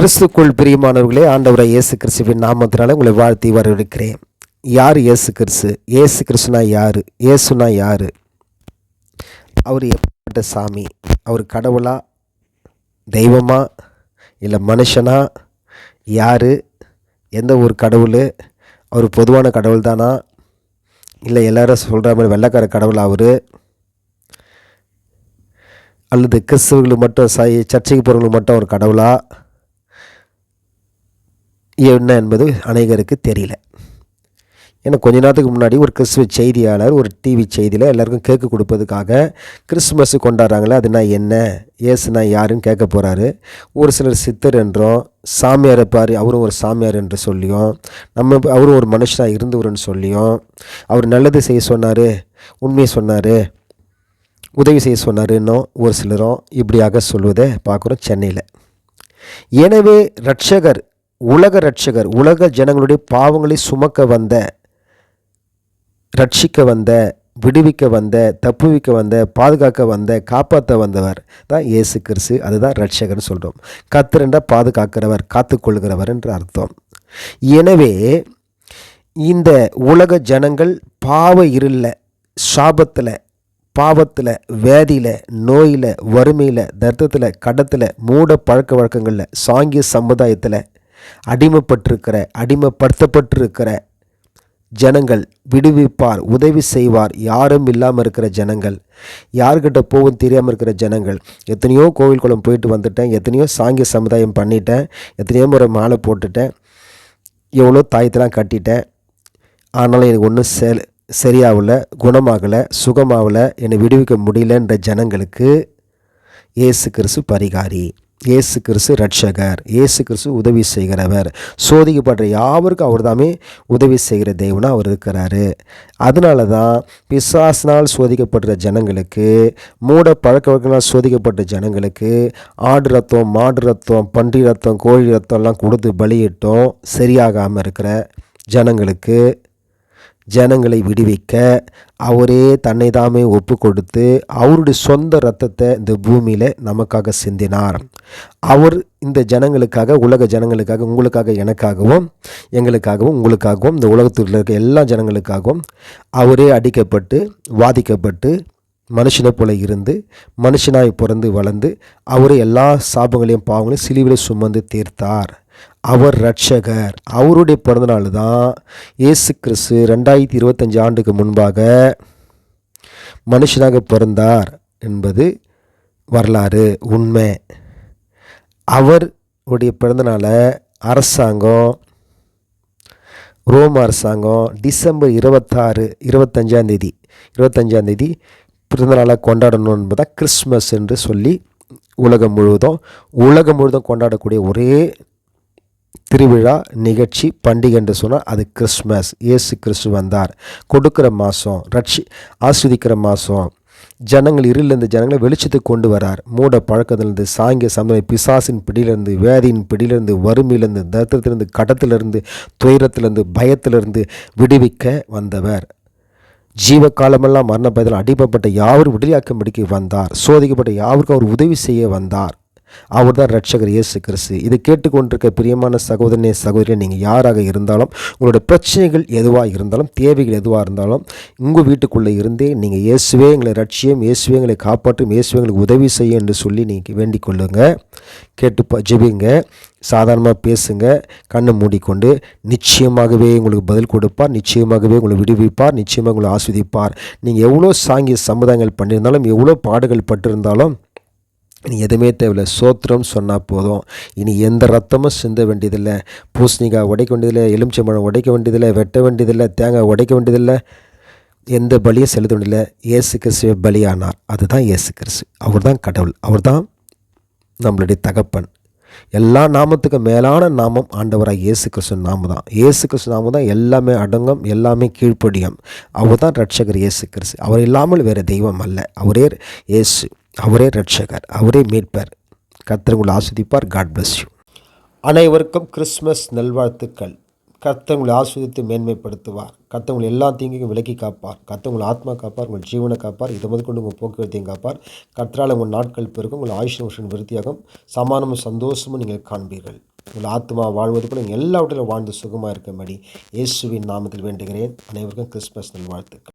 கிறிஸ்துக்குள் பிரியமானவர்களே ஆண்டவரை இயேசு கிறிஸ்துவின் நாமத்தினால உங்களை வாழ்த்தி வரவேற்கிறேன். யார் இயேசு கிறிஸ்து? இயேசு கிறிஸ்துனா யார்? இயேசுனா யார்? அவர் எப்பட்ட சாமி? அவர் கடவுளா? தெய்வமா? இல்லை மனுஷனா? யார்? எந்த ஒரு கடவுள்? அவர் பொதுவான கடவுள் தானா? இல்லை எல்லாரும் சொல்கிற மாதிரி வெள்ளக்கார கடவுள் அவர்? அல்லது கிறிஸ்துவர்களுக்கு மட்டும் சை சர்ச்சைக்கு போகிறவங்களுக்கு மட்டும் ஒரு கடவுளா? என்ன என்பது அநேகருக்கு தெரியல. ஏன்னா கொஞ்ச நேரத்துக்கு முன்னாடி ஒரு கிறிஸ்துவ செய்தியாளர் ஒரு டிவி செய்தியில் எல்லாருக்கும் கேக்கு கொடுப்பதுக்காக கிறிஸ்துமஸ் கொண்டாடுறாங்களே அதுனா என்ன ஏசுனா யாருன்னு கேட்க போகிறாரு ஒரு சிலர் சித்தர் என்றும் சாமியார் பாரு அவரும் ஒரு சாமியார் என்று சொல்லியும் நம்ம அவரும் ஒரு மனுஷனாக இருந்தவர்னு சொல்லியும் அவர் நல்லது செய்ய சொன்னார் உண்மையை சொன்னார் உதவி செய்ய சொன்னாருன்னும் ஒரு சிலரும் இப்படியாக சொல்வதை பார்க்குறோம் சென்னையில். எனவே ரட்சகர் உலக ரட்சகர் உலக ஜனங்களுடைய பாவங்களை சுமக்க வந்த ரட்சிக்க வந்த விடுவிக்க வந்த தப்புவிக்க வந்த பாதுகாக்க வந்த காப்பாற்ற வந்தவர் தான் இயேசு கிறிஸ்து. அதுதான் ரட்சகர்னு சொல்கிறோம் கத்திரண்டா பாதுகாக்கிறவர் காத்துக்கொள்கிறவர் என்று அர்த்தம். எனவே இந்த உலக ஜனங்கள் பாவ இருளில் சாபத்தில் பாவத்தில் வேதியில் நோயில் வறுமையில் தர்த்தத்தில் கடத்தில் மூட பழக்க வழக்கங்களில் சாங்கிய சமுதாயத்தில் அடிமைப்பட்டிருக்கிற அடிமைப்படுத்தப்பட்டிருக்கிற ஜனங்கள் விடுவிப்பார் உதவி செய்வார். யாரும் இல்லாமல் இருக்கிற ஜனங்கள் யார்கிட்ட போகும் தெரியாமல் இருக்கிற ஜனங்கள். எத்தனையோ கோவில் குளம் போயிட்டு வந்துட்டேன் எத்தனையோ சாங்கிய சமுதாயம் பண்ணிட்டேன் எத்தனையோ முறை மாலை போட்டுட்டேன் எவ்வளோ தாயத்தெல்லாம் கட்டிட்டேன். ஆனாலும் எனக்கு ஒன்றும் செல் சரியாகல குணமாகலை சுகமாகலை என்னை விடுவிக்க முடியலன்ற ஜனங்களுக்கு இயேசு கிறிஸ்து பரிகாரி. இயேசு கிறிஸ்து ரட்சகர் இயேசு கிறிஸ்து உதவி செய்கிறவர். சோதிக்கப்படுற யாவருக்கும் அவர் தாமே உதவி செய்கிற தெய்வனாக அவர் இருக்கிறாரு. அதனால தான் பிசாசினால் சோதிக்கப்படுற ஜனங்களுக்கு மூட பழக்க வழக்கினால் சோதிக்கப்பட்ட ஜனங்களுக்கு ஆடு ரத்தம் மாடு ரத்தம் பன்றி ரத்தம் கோழி ரத்தம்லாம் கொடுத்து பலியிட்டோம் சரியாகாமல் இருக்கிற ஜனங்களுக்கு ஜனங்களை விடுவிக்க அவரே தன்னை தாமே ஒப்பு கொடுத்து அவருடைய சொந்த ரத்தத்தை இந்த பூமியில் நமக்காக சிந்தினார். அவர் இந்த ஜனங்களுக்காக உலக ஜனங்களுக்காக உங்களுக்காக எனக்காகவும் எங்களுக்காகவும் உங்களுக்காகவும் இந்த உலகத்தில் இருக்க எல்லா ஜனங்களுக்காகவும் அவரே அடிக்கப்பட்டு வாதிக்கப்பட்டு மனுஷனை போல இருந்து மனுஷனாய் பிறந்து வளர்ந்து அவரே எல்லா சாபங்களையும் பாவங்களையும் சிலுவிலை சுமந்து தீர்த்தார். அவர் ரட்சகர் அவருடைய பிறந்தநாள் தான் இயேசு கிறிஸ்து ரெண்டாயிரத்தி இருபத்தஞ்சி ஆண்டுக்கு முன்பாக மனுஷனாக பிறந்தார் என்பது வரலாறு உண்மை. அவருடைய பிறந்தநாளை அரசாங்கம் ரோம் அரசாங்கம் டிசம்பர் இருபத்தாறு இருபத்தஞ்சாந்தேதி இருபத்தஞ்சாந்தேதி பிறந்தநாளை கொண்டாடணும் என்பதாக கிறிஸ்மஸ் என்று சொல்லி உலகம் முழுவதும் உலகம் முழுவதும் கொண்டாடக்கூடிய ஒரே திருவிழா நிகழ்ச்சி பண்டிகை என்று சொன்னால் அது கிறிஸ்மஸ் இயேசு கிறிஸ்து வந்தார். கொடுக்குற மாதம் ரட்சி ஆஸ்வதிக்கிற மாதம் ஜனங்கள் இருளிலிருந்து ஜனங்களை வெளிச்சத்துக்கு கொண்டு வரார். மூட பழக்கத்திலிருந்து சாங்கிய சமுதாய பிசாசின் பிடியிலிருந்து வேதியின் பிடியிலிருந்து வறுமையிலிருந்து தரித்திரத்திலிருந்து கடத்திலிருந்து துயரத்திலிருந்து பயத்திலிருந்து விடுவிக்க வந்தவர். ஜீவ காலமெல்லாம் மரண பயத்தில் அடிப்பப்பட்ட யாவரும் விடுதலையாக்கும்படிக்கு வந்தார். சோதிக்கப்பட்ட யாருக்கும் அவர் உதவி செய்ய வந்தார். அவர் தான் ரட்சகர் இயேசு கிறிஸ்து. இதை கேட்டுக்கொண்டிருக்க பிரியமான சகோதரனே சகோதரியை நீங்கள் யாராக இருந்தாலும் உங்களோட பிரச்சனைகள் எதுவாக இருந்தாலும் தேவைகள் எதுவாக இருந்தாலும் உங்கள் வீட்டுக்குள்ளே இருந்தே நீங்கள் இயேசுவே எங்களை ரட்சியம் இயேசுவே எங்களை காப்பாற்றும் இயேசுவே எங்களுக்கு உதவி செய்யும் என்று சொல்லி நீங்கள் வேண்டிக் கொள்ளுங்க. கேட்டு ஜெபிங்க. சாதாரணமாக பேசுங்க. கண்ணை மூடிக்கொண்டு நிச்சயமாகவே உங்களுக்கு பதில் கொடுப்பார் நிச்சயமாகவே உங்களை விடுவிப்பார் நிச்சயமாக உங்களை ஆஸ்வதிப்பார். நீங்கள் எவ்வளோ சாங்கிய சமுதாயங்கள் பண்ணியிருந்தாலும் எவ்வளோ பாடுகள் பட்டிருந்தாலும் இனி எதுவுமே தேவையில்லை. சோத்திரம் சொன்னால் போதும். இனி எந்த ரத்தமும் சிந்த வேண்டியதில்லை. பூசணிக்காய் உடைக்க வேண்டியதில்லை. எலுமிச்சம்பழம் உடைக்க வேண்டியதில்லை. வெட்ட வேண்டியதில்லை. தேங்காய் உடைக்க வேண்டியதில்லை. எந்த பலியும் செலுத்த வேண்டியதில்லை. இயேசு கிறிஸ்துவ பலியானார். அதுதான் இயேசு கிறிஸ்து. அவர் தான் கடவுள். அவர் தான் நம்மளுடைய தகப்பன். எல்லா நாமத்துக்கும் மேலான நாமம் ஆண்டவராக இயேசு கிறிஸ்து நாம தான் இயேசு கிறிஸ்து நாமம் தான் எல்லாமே அடங்கும் எல்லாமே கீழ்ப்படியும். அவர் தான் ரட்சகர் இயேசு கிறிஸ்து. அவர் இல்லாமல் வேறு தெய்வம் அல்ல. அவரே இயேசு. அவரே ரட்சகர் அவரே மீட்பர். கர்த்தங்களை ஆஸ்வதிப்பார். காட் பிளஸ் யூ அனைவருக்கும் கிறிஸ்மஸ் நல்வாழ்த்துக்கள். கர்த்தங்களை ஆஸ்வதித்து மேன்மைப்படுத்துவார். கர்த்தவங்களை எல்லா தீங்கையும் விலக்கி காப்பார். கர்த்தவங்களை ஆத்மா காப்பார் உங்கள் ஜீவனை காப்பார் இதை முதல் கொண்டு உங்கள் போக்குவரத்தையும் காப்பார். கர்த்தரால் உங்கள் நாட்கள் பெருகும் உங்கள் ஆயுஷ் வருஷம் விருத்தியாகும். சமானமும் சந்தோஷமும் நீங்கள் காண்பீர்கள். உங்கள் ஆத்மா வாழ்வது போல நீங்கள் எல்லாவற்றிலும் வாழ்ந்து சுகமாக இருக்கும்படி இயேசுவின் நாமத்தில் வேண்டுகிறேன். அனைவருக்கும் கிறிஸ்மஸ் நல்வாழ்த்துக்கள்.